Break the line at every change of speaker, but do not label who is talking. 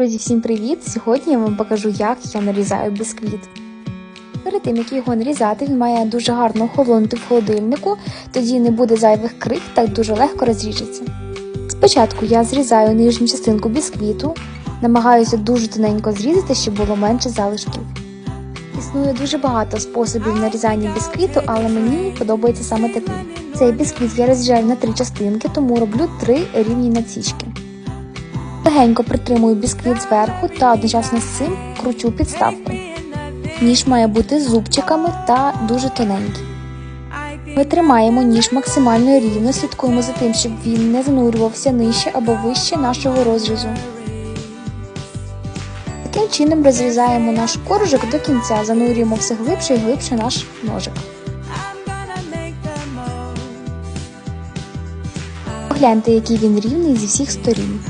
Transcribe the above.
Друзі, всім привіт! Сьогодні я вам покажу, як я нарізаю бісквіт. Перед тим, як його нарізати, він має дуже гарно охолонути в холодильнику, тоді не буде зайвих крих та дуже легко розріжеться. Спочатку я зрізаю нижню частинку бісквіту, намагаюся дуже тоненько зрізати, щоб було менше залишків. Існує дуже багато способів нарізання бісквіту, але мені подобається саме такий. Цей бісквіт я розрізаю на три частинки, тому роблю три рівні надсічки. Легенько притримую бісквіт зверху та одночасно з цим кручу підставку. Ніж має бути з зубчиками та дуже тоненький. Ми тримаємо ніж максимально рівно, слідкуємо за тим, щоб він не занурювався нижче або вище нашого розрізу. Таким чином розрізаємо наш коржик до кінця, занурюємо все глибше і глибше наш ножик. Погляньте, який він рівний зі всіх сторін.